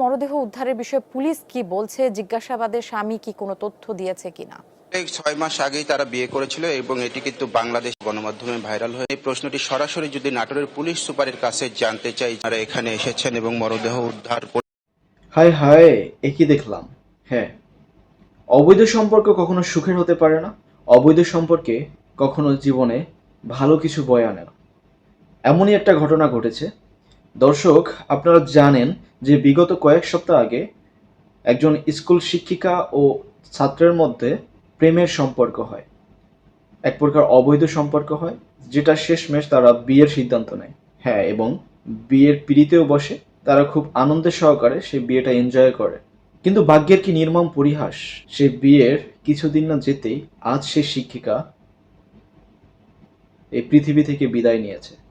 মরদেহ উদ্ধারের বিষয়ে পুলিশ কি বলছে? জিজ্ঞাসাবাদে স্বামী কি কোনো তথ্য দিয়েছে কিনা? এই ছয় মাস আগেই তারা বিয়ে করেছিল এবং এটি কিন্তু বাংলাদেশ গণমাধ্যমে ভাইরাল হয়ে এই প্রশ্নটি সরাসরি যদি নাটোরের পুলিশ সুপারের কাছে জানতে চাই যারা এখানে এসেছেন এবং মরদেহ উদ্ধার করে হায় হায় একই দেখলাম? হ্যাঁ অবৈধ সম্পর্ক কখনো সুখের হতে পারে না। অবৈধ সম্পর্কে কখনো জীবনে ভালো কিছু বয়ে আনে না। এমনই একটা ঘটনা ঘটেছে দর্শক, আপনারা জানেন যে বিগত কয়েক সপ্তাহ আগে একজন স্কুল শিক্ষিকা ও ছাত্রের মধ্যে প্রেমের সম্পর্ক হয়। এক প্রকার অবৈধ সম্পর্ক হয়, যেটা শেষমেশ তারা বিয়ের সিদ্ধান্ত নেয়। হ্যাঁ এবং বিয়ের পিড়িতেও বসে, তারা খুব আনন্দের সহকারে সেই বিয়েটা এনজয় করে। কিন্তু ভাগ্যের কি নির্মম পরিহাস, সে বিয়ের কিছুদিন না যেতেই আজ সে শিক্ষিকা এই পৃথিবী থেকে বিদায় নিয়েছে।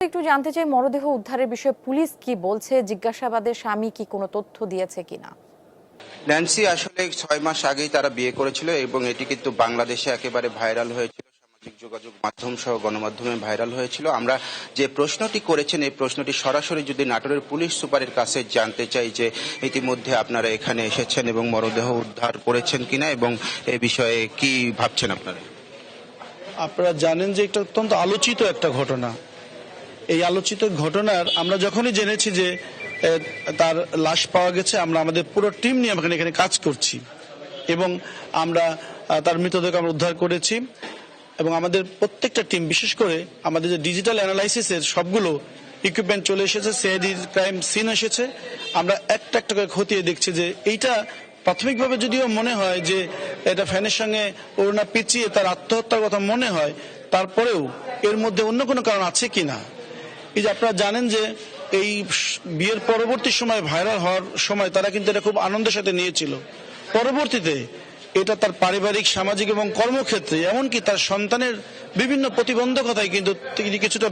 একটু জানতে চাই মরদেহ উদ্ধারের বিষয়ে পুলিশ কি বলছে? জিজ্ঞাসাবাদে স্বামী কি কোনো তথ্য দিয়েছে কিনা? ন্যান্সি আসলে ছয় মাস আগেই তারা বিয়ে করেছিল এবং এটি কিন্তু বাংলাদেশে একেবারে ভাইরাল হয়েছিল। সামাজিক যোগাযোগ মাধ্যম সহ গণমাধ্যমে ভাইরাল হয়েছিল। আমরা যে প্রশ্নটি করেছেন এই প্রশ্নটি সরাসরি যদি নাটোরের পুলিশ সুপারের কাছে জানতে চাই যে ইতিমধ্যে আপনারা এখানে এসেছেন এবং মরদেহ উদ্ধার করেছেন কিনা এবং এ বিষয়ে কি ভাবছেন আপনারা? আপনারা জানেন যে এটা অত্যন্ত আলোচিত একটা ঘটনা। এই আলোচিত ঘটনার আমরা যখনই জেনেছি যে তার লাশ পাওয়া গেছে, আমরা আমাদের পুরো টিম নিয়ে আমরা এখানে কাজ করছি। এবং আমরা তার মৃতদেহ আমরা উদ্ধার করেছি। এবং আমাদের প্রত্যেকটা টিম, বিশেষ করে আমাদের যে ডিজিটাল অ্যানালাইসিসের সবগুলো ইকুইপমেন্ট চলে এসেছে সিআইডি ক্রাইম সিন এসেছে। আমরা একটা একটা করে খতিয়ে দেখছি যে, এইটা প্রাথমিকভাবে যদিও মনে হয় যে, এটা ফ্যানের সঙ্গে ওড়না পিছিয়ে তার আত্মহত্যার কথা মনে হয়, তারপরেও এর মধ্যে অন্য কোনো কারণ আছে কিনা? এই যে আপনারা জানেন যে এই বিয়ের পরবর্তী সময় ভাইরাল হওয়ার সময় তারা কিন্তু এটা খুব আনন্দের সাথে নিয়েছিল। পরবর্তীতে এটা তার পারিবারিক, সামাজিক এবং কর্মক্ষেত্রে, এমনকি তার সন্তানের বিভিন্ন প্রতিবন্ধকতায় কিন্তু তিনি কিছুটা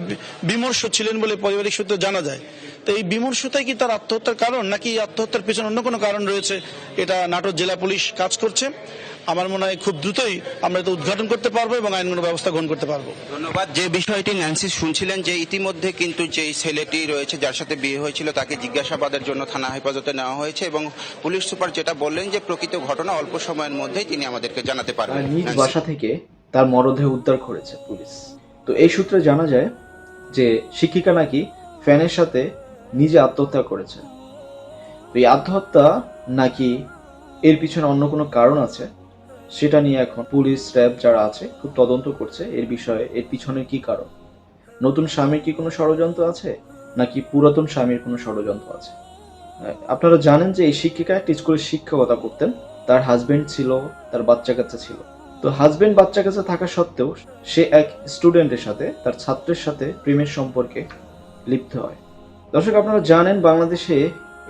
বিমর্ষ ছিলেন বলে পারিবারিক সূত্রে জানা যায়। তো এই বিমর্ষতাই কি তার আত্মহত্যার কারণ নাকি আত্মহত্যার পিছনে অন্য কোনো কারণ রয়েছে? এটা নাটোর জেলা পুলিশ কাজ করছে। আমার মনে হয় খুব দ্রুতই আমরা এটা উদ্ঘাটন করতে পারব এবং আইনগত ব্যবস্থা গ্রহণ করতে পারব। ধন্যবাদ। যে বিষয়টি ন্যান্সি শুনছিলেন যে ইতিমধ্যে কিন্তু যে ছেলেটি রয়েছে যার সাথে বিয়ে হয়েছিল তাকে জিজ্ঞাসাবাদের জন্য থানা হেফাজতে নেওয়া হয়েছে এবং পুলিশ সুপার যেটা বললেন যে প্রকৃত ঘটনা অল্প সময়ের মধ্যেই তিনি আমাদেরকে জানাতে পারবেন। নিজ বাসা থেকে তার মরদেহ উদ্ধার করেছে পুলিশ। তো এই সূত্রে জানা যায় যে শিক্ষিকা নাকি ফ্যানের সাথে নিজে আত্মহত্যা করেছে। তো এই আত্মহত্যা নাকি এর পিছনে অন্য কোনো কারণ আছে? সেটা নিয়ে এখন পুলিশ, র্যাব যারা আছে, খুব তদন্ত করছে। এর বিষয়ে এর পিছনে কি কারণ? নতুন স্বামীর কি কোনো ষড়যন্ত্র আছে? নাকি পুরাতন স্বামীর কোনো ষড়যন্ত্র আছে? আপনারা জানেন যে এই শিক্ষিকা একটি স্কুলে শিক্ষকতা করতেন। তার হাজবেন্ড ছিল, তার বাচ্চা কাচ্চা ছিল। তো হাজবেন্ড বাচ্চা কাচ্চা থাকা সত্ত্বেও সে এক স্টুডেন্টের সাথে, তার ছাত্রের সাথে প্রেমের সম্পর্কে লিপ্ত হয়। দর্শক, আপনারা জানেন বাংলাদেশে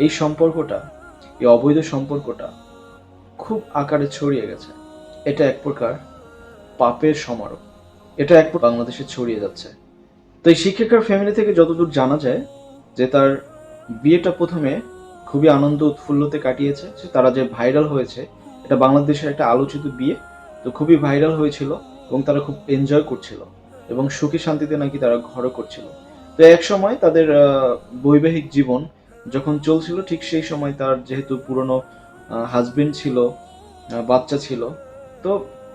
এই সম্পর্কটা, এই অবৈধ সম্পর্কটা খুব আকারে ছড়িয়ে গেছে। এটা এক প্রকার পাপের সমারোহ। এটা এক বাংলাদেশে ছড়িয়ে যাচ্ছে। তো এই শিক্ষিকার ফ্যামিলি থেকে যতদূর জানা যায় যে তার বিয়েটা প্রথমে খুবই আনন্দ, উৎফুল্লতে কাটিয়েছে। তারা যে ভাইরাল হয়েছে, এটা বাংলাদেশের একটা আলোচিত বিয়ে। তো খুবই ভাইরাল হয়েছিল এবং তারা খুব এনজয় করছিল এবং সুখী শান্তিতে নাকি তারা ঘরও করছিল। তো এক সময় তাদের বৈবাহিক জীবন যখন চলছিল, ঠিক সেই সময় তার যেহেতু পুরনো হাজবেন্ড ছিল বাচ্চা ছিল, তো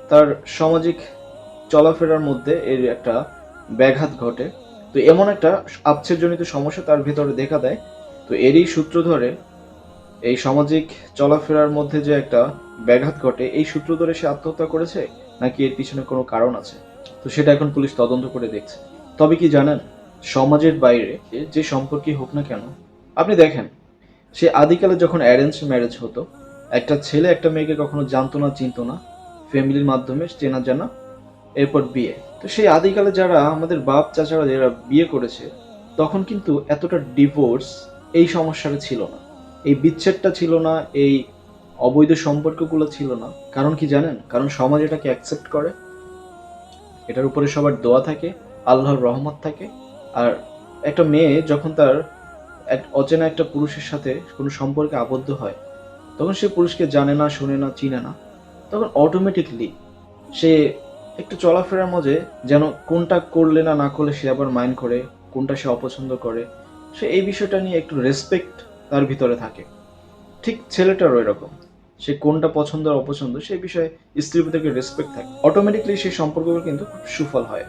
তার সামাজিক চলাফেরার মধ্যে এর একটা ব্যাঘাত ঘটে। তো এমন একটা আচ্ছেদজনিত সমস্যা তার ভেতরে দেখা দেয়। তো এরই সূত্র ধরে এই সামাজিক চলাফেরার মধ্যে যে একটা ব্যাঘাত ঘটে, এই সূত্র ধরে সে আত্মহত্যা করেছে? নাকি এর পিছনে কোনো কারণ আছে? তো সেটা এখন পুলিশ তদন্ত করে দেখছে। তবে কি জানেন? সমাজের বাইরে যে সম্পর্কই হোক না কেন, আপনি দেখেন, সে আদিকালে যখন অ্যারেঞ্জ ম্যারেজ হতো, একটা ছেলে একটা মেয়েকে কখনো জানতো না, চিনতো না, ফ্যামিলির মাধ্যমে চেনা জানা, এরপর বিয়ে। তো সেই আদিকালে যারা আমাদের বাপ চাচারা যারা বিয়ে করেছে, তখন কিন্তু এতটা ডিভোর্স এই সমস্যাটা ছিল না। এই বিচ্ছেদটা ছিল না, এই অবৈধ সম্পর্কগুলো ছিল না। কারণ কি জানেন? কারণ সমাজ এটাকে অ্যাকসেপ্ট করে, এটার উপরে সবার দোয়া থাকে, আল্লাহর রহমত থাকে আর একটা মেয়ে যখন তার এক অচেনা একটা পুরুষের সাথে কোনো সম্পর্কে আবদ্ধ হয়, তখন সে পুরুষকে জানে না, শোনে না, চিনে না। তখন অটোমেটিকলি সে একটু চলাফেরার মধ্যে যেন কোনটা করলে না না করলে সে আবার মাইন্ড করে, কোনটা সে অপছন্দ করে। সে এই বিষয়টা নিয়ে একটু রেসপেক্ট তার ভিতরে থাকে। ঠিক ছেলেটারও এরকম। সে কোনটা পছন্দ আর অপছন্দ, সেই বিষয়ে স্ত্রীর প্রতি রেসপেক্ট থাকে। অটোমেটিকলি সেই সম্পর্কগুলো কিন্তু খুব সুফল হয়।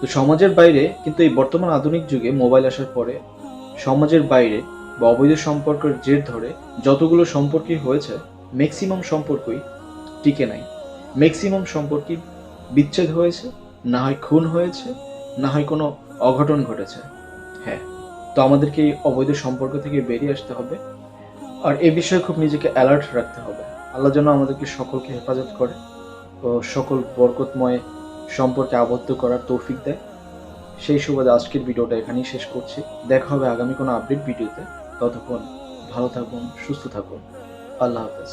তো সমাজের বাইরে, কিন্তু এই বর্তমান আধুনিক যুগে মোবাইল আসার পরে সমাজের বাইরে বা অবৈধ সম্পর্কের জের ধরে যতগুলো সম্পর্কই হয়েছে ম্যাক্সিমাম সম্পর্কই টিকে নাই। ম্যাক্সিমাম সম্পর্কই বিচ্ছেদ হয়েছে, না হয় খুন হয়েছে, না হয় কোনো অঘটন ঘটেছে। হ্যাঁ তো আমাদেরকে এই অবৈধ সম্পর্ক থেকে বেরিয়ে আসতে হবে। আর এ বিষয়ে খুব নিজেকে অ্যালার্ট রাখতে হবে। আল্লাহ যেন আমাদেরকে সকলকে হেফাজত করে ও সকল বরকতময় সম্পর্কে আবদ্ধ করার তৌফিক দেয়। সেই সুবাদে আজকের ভিডিওটা এখানেই শেষ করছি। দেখা হবে আগামী কোনো আপডেট ভিডিওতে। ততক্ষণ ভালো থাকুন, সুস্থ থাকুন। আল্লাহ হাফেজ।